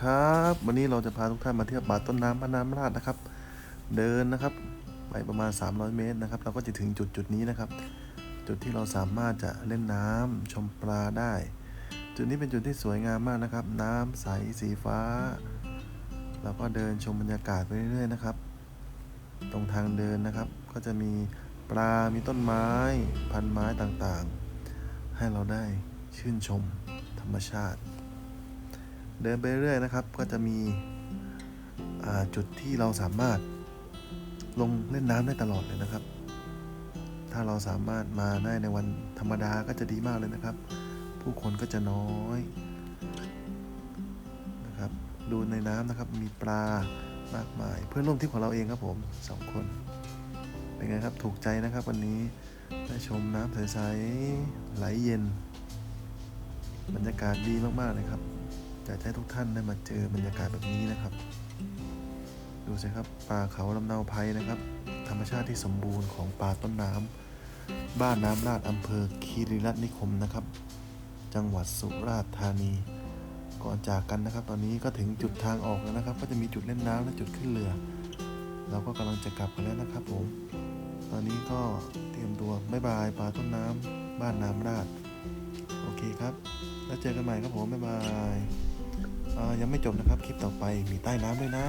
ครับวันนี้เราจะพาทุกท่านมาเที่ยวป่าต้นน้ำพระน้ำราชนะครับ เดินนะครับไปประมาณ 300 เมตรนะครับ เราก็จะถึงจุดจุดนี้นะครับ จุดที่เราสามารถจะเล่นน้ำชมปลาได้ จุดนี้เป็นจุดที่สวยงามมากนะครับ น้ำใสสีฟ้า เราก็เดินชมบรรยากาศไปเรื่อยๆนะครับ ตรงทางเดินนะครับ ก็จะมีปลา มีต้นไม้ พันไม้ต่างๆ ให้เราได้ชื่นชมธรรมชาติ เดินไปเรื่อยนะครับ ก็จะมีจุดที่เราสามารถลงเล่นน้ำได้ตลอดเลยนะครับ ถ้าเราสามารถมาได้ในวันธรรมดาก็จะดีมากเลยนะครับ ผู้คนก็จะน้อยนะครับ ดูในน้ำนะครับ มีปลามากมาย เพื่อนร่วมทริปของเราเองครับผมสองคน เป็นไงครับ ถูกใจนะครับวันนี้ได้ชมน้ำใสๆไหลเย็น บรรยากาศดีมากๆเลยครับ อยากให้ทุกท่านได้มาเจอบรรยากาศแบบนี้นะครับ ดูสิครับป่าเขาลำเนาไพรนะครับ ธรรมชาติที่สมบูรณ์ของป่าต้นน้ำบ้านน้ำราดอำเภอคีรีรัตนิคมนะครับ จังหวัดสุราษฎร์ธานี ก่อนจากกันนะครับ ตอนนี้ก็ถึงจุดทางออกแล้วนะครับ ก็จะมีจุดเล่นน้ำและจุดขึ้นเรือเราก็กำลังจะกลับกันแล้วนะครับผม ตอนนี้ก็เตรียมตัวบ๊ายบายป่าต้นน้ำบ้านน้ำราดโอเคครับ แล้วเจอกันใหม่ครับผม บ๊ายบาย ยังไม่จบนะครับ คลิปต่อไปมีใต้น้ำด้วยนะ